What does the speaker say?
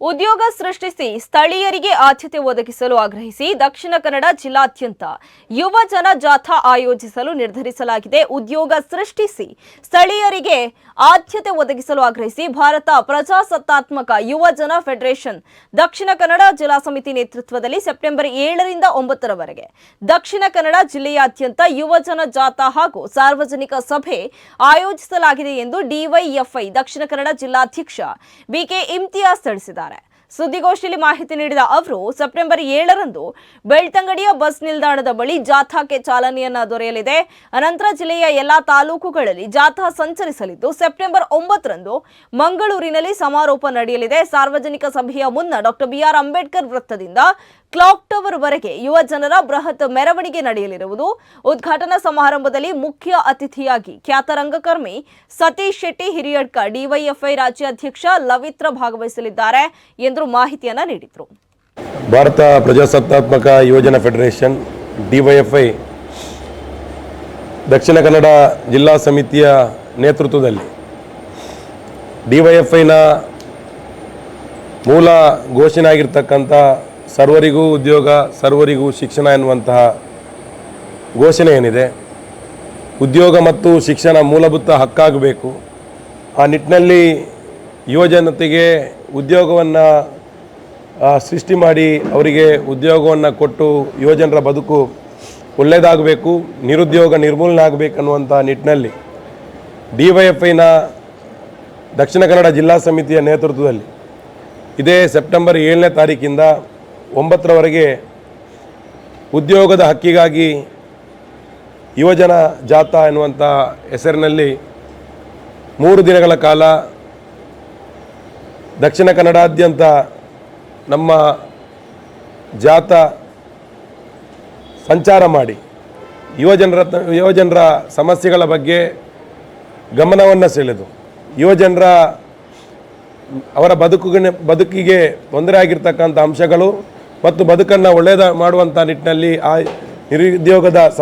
ಉದ್ಯೋಗ ಸೃಷ್ಟಿಸಿ ಸ್ಥಳೀಯರಿಗೆ ಆದ್ಯತೆ ಒದಗಿಸಲು ಆಗ್ರಹಿಸಿ ದಕ್ಷಿಣ ಕನ್ನಡ ಜಿಲ್ಲಾದ್ಯಂತ ಯುವ ಜನ ಜಾಥಾ ಆಯೋಜಿಸಲು ನಿರ್ಧರಿಸಲಾಗಿದೆ. ಉದ್ಯೋಗ ಸೃಷ್ಟಿಸಿ ಸ್ಥಳೀಯರಿಗೆ ಆದ್ಯತೆ ಒದಗಿಸಲು ಆಗ್ರಹಿಸಿ ಭಾರತ ಪ್ರಜಾಸತ್ತಾತ್ಮಕ ಯುವ ಜನ ಫೆಡರೇಷನ್ ದಕ್ಷಿಣ ಕನ್ನಡ ಜಿಲ್ಲಾ ಸಮಿತಿ ನೇತೃತ್ವದಲ್ಲಿ ಸೆಪ್ಟೆಂಬರ್ ಏಳರಿಂದ ಒಂಬತ್ತರವರೆಗೆ ದಕ್ಷಿಣ ಕನ್ನಡ ಜಿಲ್ಲೆಯಾದ್ಯಂತ ಯುವ ಜನ ಜಾಥಾ ಹಾಗೂ ಸಾರ್ವಜನಿಕ ಸಭೆ ಆಯೋಜಿಸಲಾಗಿದೆ ಎಂದು ಡಿವೈಎಫ್ಐ ದಕ್ಷಿಣ ಕನ್ನಡ ಜಿಲ್ಲಾಧ್ಯಕ್ಷ ಬಿಕೆ ಇಮ್ತಿಯಾಸ್ ತಿಳಿಸಿದ್ದಾರೆ. ಸುದ್ದಿಗೋಷ್ಠಿಯಲ್ಲಿ ಮಾಹಿತಿ ನೀಡಿದ ಅವರು, ಸೆಪ್ಟೆಂಬರ್ ಏಳರಂದು ಬೆಳ್ತಂಗಡಿಯ ಬಸ್ ನಿಲ್ದಾಣದ ಬಳಿ ಜಾಥಾಕ್ಕೆ ಚಾಲನೆಯನ್ನ ದೊರೆಯಲಿದೆ. ಅನಂತರ ಜಿಲ್ಲೆಯ ಎಲ್ಲಾ ತಾಲೂಕುಗಳಲ್ಲಿ ಜಾಥಾ ಸಂಚರಿಸಲಿದ್ದು, ಸೆಪ್ಟೆಂಬರ್ ಒಂಬತ್ತರಂದು ಮಂಗಳೂರಿನಲ್ಲಿ ಸಮಾರೋಪ ನಡೆಯಲಿದೆ. ಸಾರ್ವಜನಿಕ ಸಭೆಯ ಮುನ್ನ ಡಾಕ್ಟರ್ ಬಿಆರ್ ಅಂಬೇಡ್ಕರ್ ವೃತ್ತದಿಂದ ಕ್ಲಾಕ್ ಟವರ್ ವರೆಗೆ ಯುವ ಜನರ ಬೃಹತ್ ಮೆರವಣಿಗೆ ನಡೆಯಲಿರುವುದು. ಉದ್ಘಾಟನಾ ಸಮಾರಂಭದಲ್ಲಿ ಮುಖ್ಯ ಅತಿಥಿಯಾಗಿ ಖ್ಯಾತ ರಂಗಕರ್ಮಿ ಸತೀಶ್ ಶೆಟ್ಟಿ, ಹಿರಿಯಡ್ಕ ಡಿವೈಎಫ್ಐ ರಾಜ್ಯಾಧ್ಯಕ್ಷ ಲವಿತ್ರ ಭಾಗವಹಿಸಲಿದ್ದಾರೆ ಎಂದು ಮಾಹಿತಿಯನ್ನು ನೀಡಿದರು. ಭಾರತ ಪ್ರಜಾಸತ್ತಾತ್ಮಕ ಯುವಜನ ಫೆಡರೇಷನ್ ಡಿವೈಎಫ್ಐ ದಕ್ಷಿಣ ಕನ್ನಡ ಜಿಲ್ಲಾ ಸಮಿತಿಯ ನೇತೃತ್ವದಲ್ಲಿ ಡಿವೈಎಫ್ಐನ ಮೂಲ ಘೋಷಣೆ ಆಗಿರ್ತಕ್ಕಂಥ ಸರ್ವರಿಗೂ ಉದ್ಯೋಗ, ಸರ್ವರಿಗೂ ಶಿಕ್ಷಣ ಎನ್ನುವಂತಹ ಘೋಷಣೆ ಏನಿದೆ? ಉದ್ಯೋಗ ಮತ್ತು ಶಿಕ್ಷಣ ಮೂಲಭೂತ ಹಕ್ಕಾಗಬೇಕು. ಆ ನಿಟ್ಟಿನಲ್ಲಿ ಯುವಜನತೆಗೆ ಉದ್ಯೋಗವನ್ನು ಸೃಷ್ಟಿ ಮಾಡಿ ಅವರಿಗೆ ಉದ್ಯೋಗವನ್ನು ಕೊಟ್ಟು ಯುವಜನರ ಬದುಕು ಒಳ್ಳೆಯದಾಗಬೇಕು, ನಿರುದ್ಯೋಗ ನಿರ್ಮೂಲನೆ ಆಗಬೇಕನ್ನುವಂಥ ನಿಟ್ಟಿನಲ್ಲಿ ಡಿ ವೈ ಎಫ್ ಐನ ದಕ್ಷಿಣ ಕನ್ನಡ ಜಿಲ್ಲಾ ಸಮಿತಿಯ ನೇತೃತ್ವದಲ್ಲಿ ಇದೇ ಸೆಪ್ಟೆಂಬರ್ ಏಳನೇ ತಾರೀಕಿಂದ ಒಂಬತ್ತರವರೆಗೆ ಉದ್ಯೋಗದ ಹಕ್ಕಿಗಾಗಿ ಯುವಜನ ಜಾಥಾ ಎನ್ನುವಂಥ ಹೆಸರಿನಲ್ಲಿ ಮೂರು ದಿನಗಳ ಕಾಲ ದಕ್ಷಿಣ ಕನ್ನಡಾದ್ಯಂತ ನಮ್ಮ ಜಾಥಾ ಸಂಚಾರ ಮಾಡಿ ಯುವಜನರ ಯುವಜನರ ಸಮಸ್ಯೆಗಳ ಬಗ್ಗೆ ಗಮನವನ್ನು ಸೆಳೆದು. ಯುವಜನರ ಅವರ ಬದುಕಿಗೆ ಬದುಕಿಗೆ ತೊಂದರೆ ಆಗಿರ್ತಕ್ಕಂಥ ಅಂಶಗಳು ಮತ್ತು ಬದುಕನ್ನು ಒಳ್ಳೆಯದ ಮಾಡುವಂಥ ನಿಟ್ಟಿನಲ್ಲಿ ಆ ನಿರುದ್ಯೋಗದ ಸಮ